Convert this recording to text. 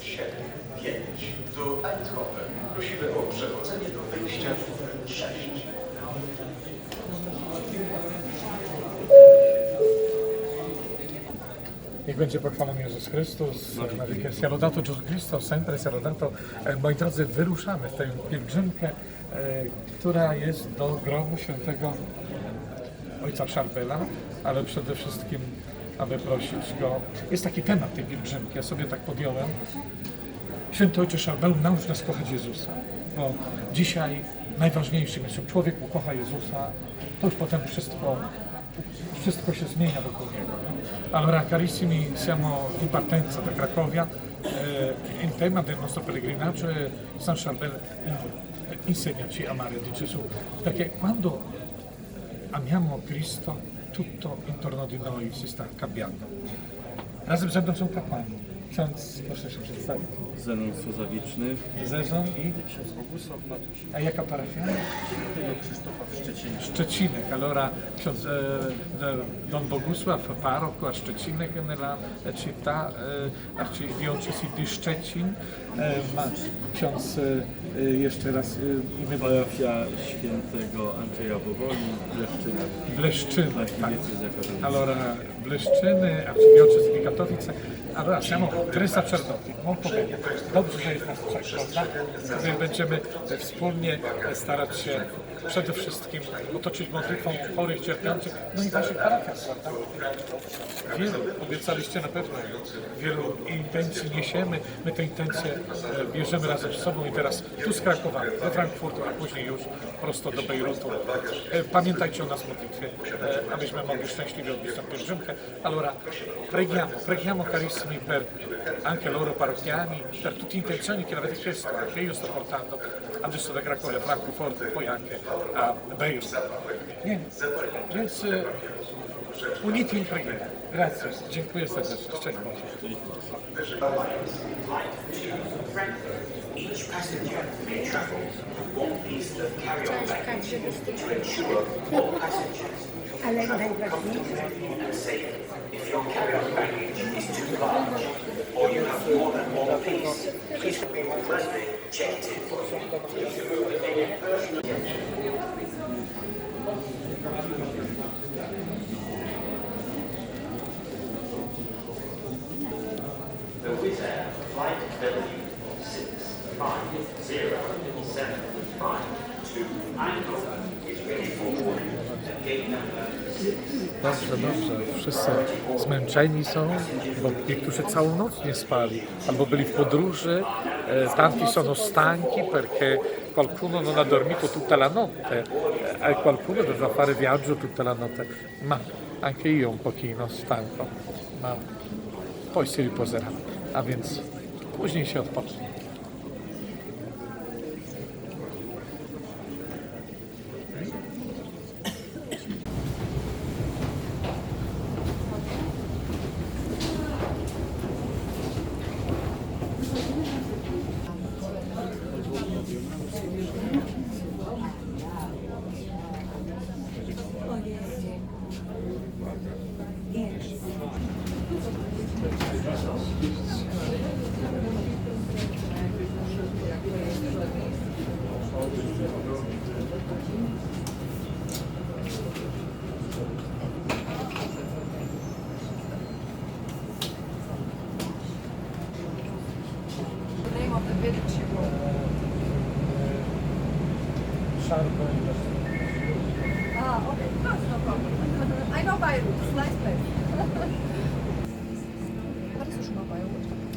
7, 5 do Eindhoven. Prosimy o przechodzenie do wyjścia numer 6. Niech będzie pochwalony Jezus Chrystus, na wieki sia lodato Gesù Cristo, sempre sia lodato. E, Moi drodzy, wyruszamy w tę pielgrzymkę, e, która jest do grobu świętego ojca Szarbela, ale przede wszystkim, aby prosić go. Jest taki temat tej pielgrzymki, ja sobie tak podjąłem. Święty Ojcze Szarbelu, naucz nas kochać Jezusa, bo dzisiaj najważniejszym jest, że człowiek ukocha Jezusa, to już potem wszystko, wszystko się zmienia wokół Niego. Nie? Allora, carissimi, siamo in partenza da Cracovia. Eh, il tema del nostro pellegrinaggio è San Charbel insegnaci a amare di Gesù, perché quando amiamo Cristo, tutto intorno di noi si sta cambiando. Razem ze mną są kapłani. Ksiądz, proszę się przedstawić. Zenon Suzawiczny, Zezon i... ksiądz Bogusław Matusi, A jaka parafia? Krzysztofa w Szczecinie. Szczecinek. Allora, ksiądz, e, e, Don Bogusław, parroco a Szczecinek nella città e, arcidiocesi di Szczecin. E, ma ksiądz e, e, jeszcze raz Parafia świętego Andrzeja Bowoli, Leszczyna. Bleszczyny. Tak. Archidiecezja katolicka. Allora, Bleszczyny, arcidiocesi di Katowice. Allora, siamo tre sacerdoti, molto bene. Dobrze, że jest nas trzech, prawda? Tutaj będziemy wspólnie starać się przede wszystkim otoczyć modlitwą chorych, cierpiących, no i waszych prawda? Wielu, obiecaliście na pewno, wielu intencji niesiemy, my te intencje e, bierzemy razem z sobą i teraz tu z Krakowa, do Frankfurtu, a później już prosto do Bejrutu. E, Pamiętajcie o nas w modlitwie, e, abyśmy mogli szczęśliwie odbyć tę pielgrzymkę. Allora, preghiamo, preghiamo carissimi per anche loro parrocchiani, per tutte intenzioni che avete chiesto, che io sto portando adesso da Cracovia Francoforte poi anche a. Niente, więc e, uniti in preghiera. Grazie, dziękuję serdecznie. Szczęść Ale najważniejsze. If your The Wizz Air Flight W six five zero seven five two to is ready for Dobrze, dobrze. Wszyscy zmęczeni są, bo niektórzy całą noc nie spali, albo byli w podróży. Eh, Tanti sono stanchi perché qualcuno non ha dormito tutta la notte e qualcuno dovrà fare viaggio tutta la notte. Ma anche io un pochino stanco, ma poi si riposerà, a więc później się odpocznie. Ah, okay. That's no problem. I know Beirut. It's a nice place. Du schon mal Beirut?